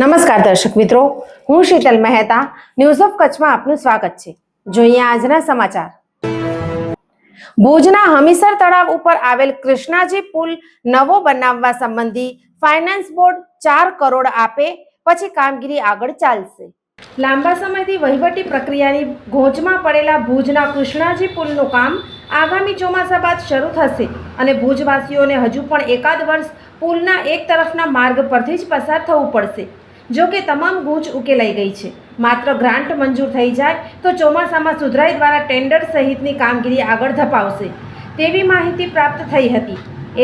નમસ્કાર દર્શક મિત્રો, હું શીતલ મહેતા ન્યૂઝ ઓફ કચ્છમાં આપનું સ્વાગત છે. જોઈએ આજના સમાચાર. ભુજના હમીસર તળાવ ઉપર આવેલ કૃષ્ણાજી પુલ નવો બનાવવા સંબંધી ફાઇનાન્સ બોર્ડ ચાર કરોડ આપે, પછી કામગીરી આગળ ચાલશે. લાંબા સમયથી વહીવટી પ્રક્રિયાની ગોંચમાં પડેલા ભુજના કૃષ્ણાજી પુલનું કામ આગામી ચોમાસા બાદ શરૂ થશે અને ભુજવાસીઓને હજુ પણ એકાદ વર્ષ પુલના એક તરફના માર્ગ પરથી જ પસાર થવું પડશે. જો કે તમામ ગૂંચ ઉકેલાઈ ગઈ છે. માત્ર ગ્રાન્ટ મંજૂર થઈ જાય તો ચોમાસામાં સુધરાઈ દ્વારા ટેન્ડર સહિતની કામગીરી આગળ ધપાવશે. તેવી માહિતી પ્રાપ્ત થઈ હતી.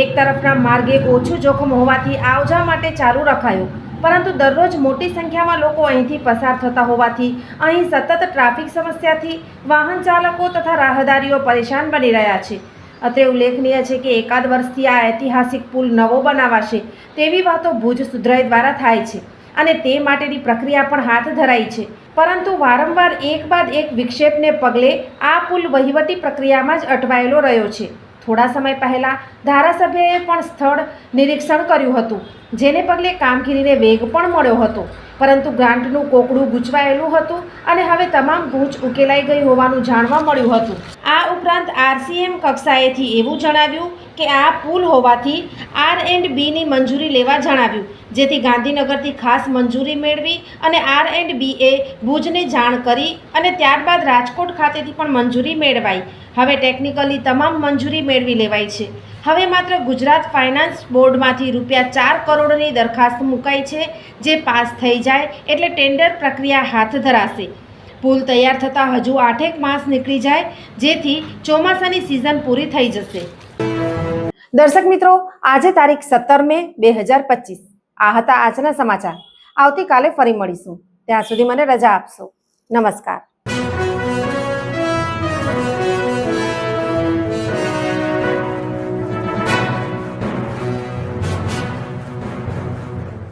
એક તરફના માર્ગે ઓછું જોખમ હોવાથી આવજા માટે ચાલુ રખાયો. પરંતુ દરરોજ મોટી સંખ્યામાં લોકો અહીંથી પસાર થતા હોવાથી, અહીં સતત ટ્રાફિક સમસ્યાથી વાહન ચાલકો તથા રાહદારીઓ પરેશાન બની રહ્યા છે. અત્રે ઉલ્લેખનીય છે કે એકાદ વર્ષથી આ ઐતિહાસિક પુલ નવો બનાવાશે તેવી વાતો ભુજ સુધરાઈ દ્વારા થાય છે અને તે માટેની પ્રક્રિયા પણ હાથ ધરાઈ છે. પરંતુ વારંવાર એક બાદ એક વિક્ષેપને પગલે આ પુલ વહીવટી પ્રક્રિયામાં જ અટવાયેલો રહ્યો છે. થોડા સમય પહેલાં ધારાસભ્યએ પણ સ્થળ નિરીક્ષણ કર્યું હતું, જેને પગલે કામગીરીને વેગ પણ મળ્યો હતો. પરંતુ ગ્રાન્ટનું કોકડું ગૂંચવાયેલું હતું અને હવે તમામ ગૂંચ ઉકેલાઈ ગઈ હોવાનું જાણવા મળ્યું હતું. આ ઉપરાંત આરસીએમ કક્ષાએથી એવું જણાવ્યું કે આ પુલ હોવાથી આર એન્ડ બીની મંજૂરી લેવા જણાવ્યું, જેથી ગાંધીનગરથી ખાસ મંજૂરી મેળવી અને આર એન્ડ બીએ ભુજને જાણ કરી અને ત્યારબાદ રાજકોટ ખાતેથી પણ મંજૂરી મેળવાઈ. હવે ટેકનિકલી તમામ મંજૂરી મેળવી લેવાઈ છે. હવે માત્ર ગુજરાત ફાઇનાન્સ બોર્ડમાંથી રૂપિયા ચાર કરોડની દરખાસ્ત મુકાઈ છે, જે પાસ થઈ જાય એટલે ટેન્ડર પ્રક્રિયા હાથ ધરાશે. પુલ તૈયાર થતાં હજુ આઠેક માસ નીકળી જાય, જેથી ચોમાસાની સિઝન પૂરી થઈ જશે. દર્શક મિત્રો, આજે તારીખ સત્તર મે બે હજાર પચીસ. આ હતા આજના સમાચાર. આવતીકાલે ફરી મળીશું. ત્યાં સુધી મને રજા આપશો. નમસ્કાર.